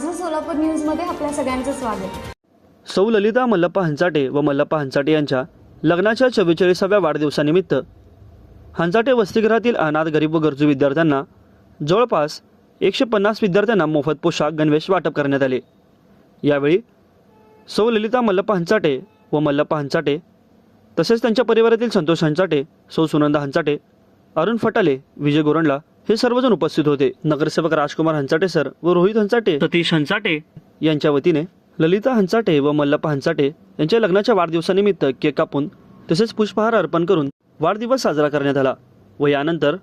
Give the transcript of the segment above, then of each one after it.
माझं सोलापूर न्यूजमध्ये आपल्या सगळ्यांचं स्वागत. सौ ललिता मल्लप्पा हंचाटे व मल्लप्पा हंचाटे यांच्या लग्नाच्या चव्वेचाळीसाव्या वाढदिवसानिमित्त हंचाटे वसतिगृहातील अनाथ गरीब व गरजू विद्यार्थ्यांना जवळपास एकशे पन्नास विद्यार्थ्यांना मोफत पोशाख गणवेश वाटप करण्यात आले. यावेळी सौ ललिता मल्लप्पा हंचाटे व मल्लप्पा हंचाटे तसेच त्यांच्या परिवारातील संतोष हंचाटे सौ सुनंदा हंचाटे अरुण फटाले विजय गोरंडला हे सर्वजण उपस्थित होते. नगरसेवक राजकुमार हंचाटे सर व रोहित हंचाटे सतीश हंचाटे यांच्या वतीने ललिता हंचाटे व मल्लप्पा हंचाटे यांच्या लग्नाच्या वाढदिवसानिमित्त केक कापून तसेच पुष्पहार अर्पण करून वाढदिवस साजरा करण्यात आला व यानंतर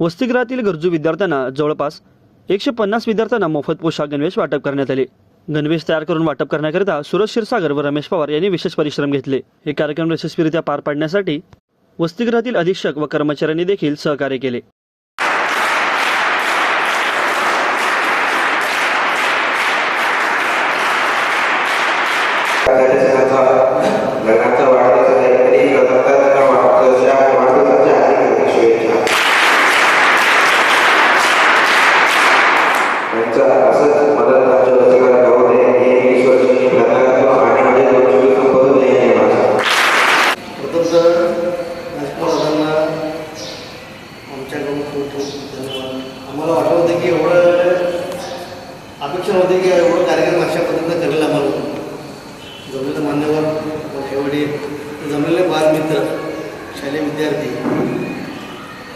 वसतिगृहातील गरजू विद्यार्थ्यांना जवळपास एकशे पन्नास विद्यार्थ्यांना मोफत पोशाख गणवेश वाटप करण्यात आले. गणवेश तयार करून वाटप करण्याकरिता सुरज क्षीरसागर व रमेश पवार यांनी विशेष परिश्रम घेतले. हे कार्यक्रम यशस्वीरित्या पार पाडण्यासाठी वसतिगृहातील अधीक्षक व कर्मचाऱ्यांनी देखील सहकार्य केले. आम्हाला वाटलं होतं की एवढं अपेक्षा होती की एवढं कार्यक्रम अशा पद्धतीनं करेल आम्हाला जमलेलं मान्यवर एवढे वडील जमलेले बालमित्र शालेय विद्यार्थी.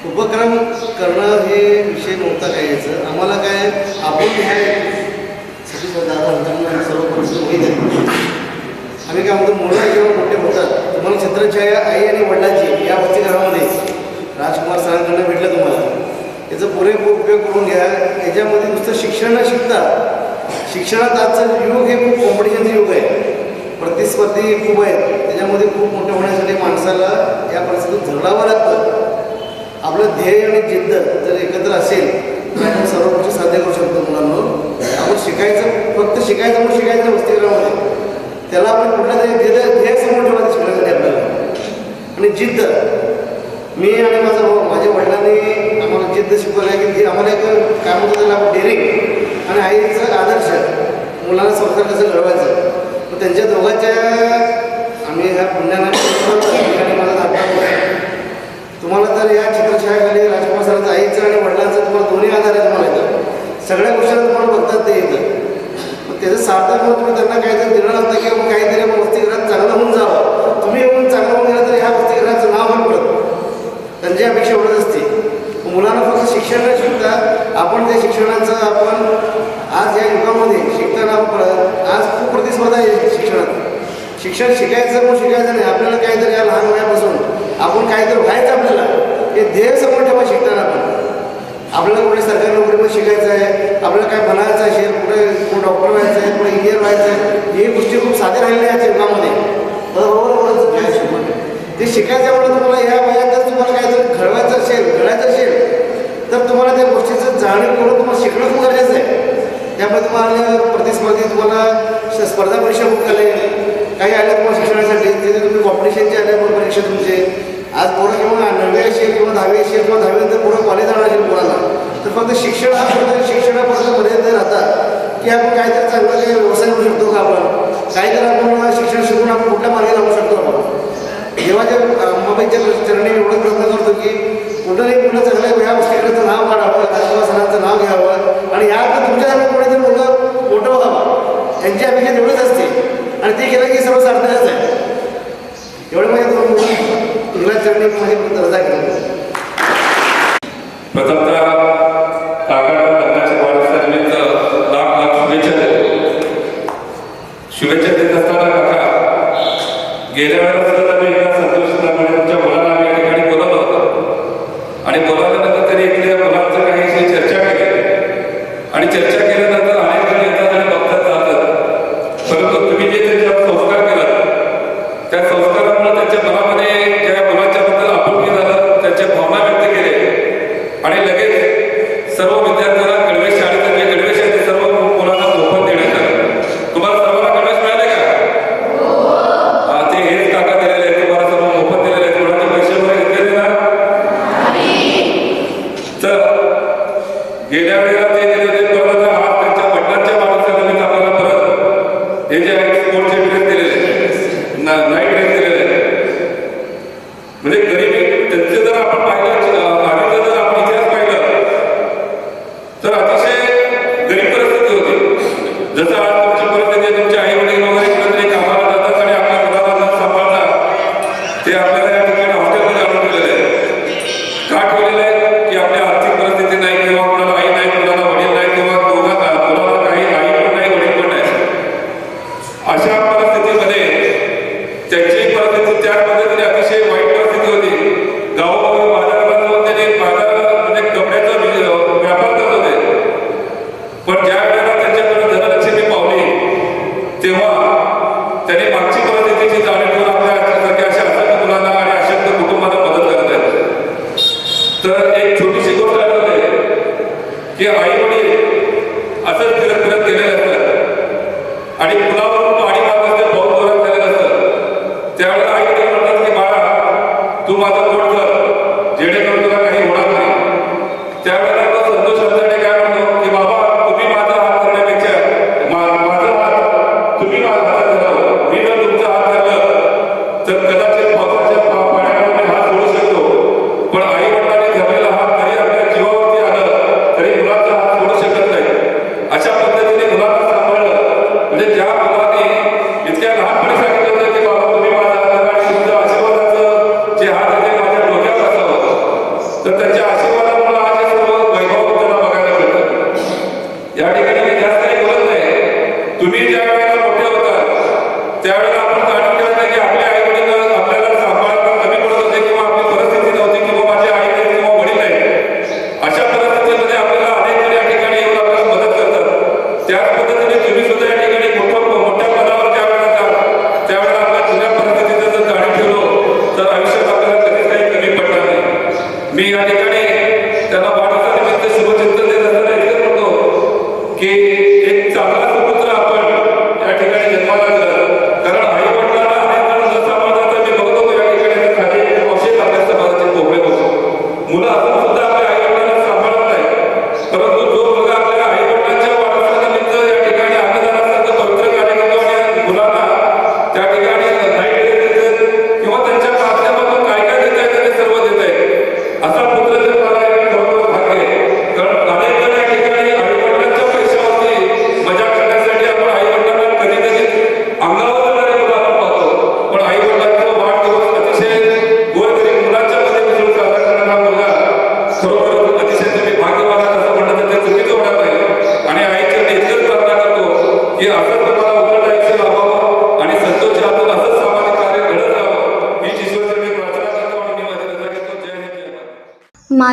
उपक्रम करणं हे विषय नव्हता काय याचं आम्हाला काय आपण ह्या सतीश दादा सर्व परिस्थिती माहीत आम्ही काय म्हणतो मुलं जेव्हा मोठे होतात तुम्हाला छत्रछाया आई आणि वडिलांची या वसतिगृहामध्ये राजकुमार सरांकडनं भेटलं तुम्हाला. याचा पुरेपूर उपयोग करून घ्या. याच्यामध्ये नुसतं शिक्षण न शिकता शिक्षणात आजचं युग हे खूप कॉम्पिटिशनचं युग आहे. प्रतिस्पर्धी खूप आहेत. त्याच्यामध्ये खूप मोठं होण्यासाठी माणसाला या परिस्थितीत झगडावं लागतं. आपलं ध्येय आणि जिद्द जर एकत्र असेल तर सर्वोच्च सर्व साध्य करू शकतो मुलांना आपण शिकायचं फक्त शिकायचं म्हणून शिकायचं नाही वसतिगृहामध्ये त्याला आपण कुठल्या तरी ध्येय ध्येय समोर ठेवायचं शिकण्यासाठी आपल्याला आणि जिद्द मी आणि माझा भाऊ माझ्या वडिलांनी आम्हाला जिद्द शिकवलं आहे की आम्हाला एक काय म्हणतो त्याला डेरिंग आणि आईचं आदर्श मुलांना संसार कसं घडवायचं? मग त्यांच्या दोघांच्या आम्ही ह्या पुण्याला माझा धाकटा तुम्हाला तर या चित्रछायाखाली राजकुमार सरांचं आईचं आणि वडिलांचं तुम्हाला दोन्ही आधार आहे तुम्हाला येतं सगळ्या गोष्टीला तुम्हाला बघतात ते येतं मग त्याचं सार्थक म्हणून तुम्ही त्यांना काहीतरी देणं असतं की आपण काहीतरी आपण वसतिगृहात चांगलं होऊन जावं तुम्ही येऊन चांगलं होऊन गेलं तर ह्या वसतिगृहाचं नाव होईल पडत त्यांची अपेक्षा एवढंच असते मुलांना फक्त शिक्षण न शिकता आपण त्या शिक्षणाचं आपण आज या युगामध्ये शिकताना परत आज खूप प्रतिस्पर्धा आहे शिक्षणात. शिक्षण शिकायचं म्हणून शिकायचं नाही आपल्याला काहीतरी या लहान वयापासून आपण काहीतरी व्हायचं आपल्याला हे ध्येय समोर ठेवा शिकताना आपण. आपल्याला कुठे सरकारी नोकरीमध्ये शिकायचं आहे आपल्याला काय बनायचं असेल कुठे कुठे डॉक्टर व्हायचं आहे कुठे इंजिनियर व्हायचं आहे हे गोष्टी खूप साध्या राहिलेल्या आहेत युगामध्ये. बरोबर ते शिकायचं म्हणून तुम्हाला ह्या वयात जर तुम्हाला काहीतरी घडवायचं असेल घडायचं असेल तर तुम्हाला त्या गोष्टीचं तुम्हाला शिकणं खूप गरजेचं आहे. त्यामुळे तुम्हाला प्रतिस्पर्धी तुम्हाला स्पर्धा परीक्षा खूप झाले काही आल्या तुम्हाला शिक्षणासाठी तिथे तुम्ही कॉम्पिटिशनचे आल्या मग परीक्षा तुमचे. आज पोरं किंवा नववी असेल किंवा दहावी असेल किंवा दहावीनंतर पुढं कॉलेज जाणार असेल पोराला. तर फक्त शिक्षण हा फक्त शिक्षणापर्यंत पर्यंत राहतात. की आपण काहीतरी चांगलं काही व्यवसाय करू शकतो का आपण? काहीतरी आपण शिक्षण शिकून आपण कुठल्या मार्गे लागू शकतो आपण? देवाच्या अंबाबाईच्या चरणी एवढं प्रयत्न करतो की कुठंही कुठं चांगल्या या गोष्टीकडचं नाव काढावं राजकुमार सरांचं नाव घ्यावं. आणि यात तुमच्या कोणीतरी मुलं मोठं व्हावं यांची अपेक्षा तेवढीच असते. आणि ते केलं की सर्व सार्थकच आहे. एवढं माझ्या दोन मुलं तुला चरणी माझी रजा केली प्रथमतः काकाला लग्नाच्या वाढदिवसानिमित्त लाख लाख शुभेच्छा देतो. शुभेच्छा देत असताना काका गेल्या वेळेला केला त्या तर एक छोटीशी गोष्ट आठवते की आई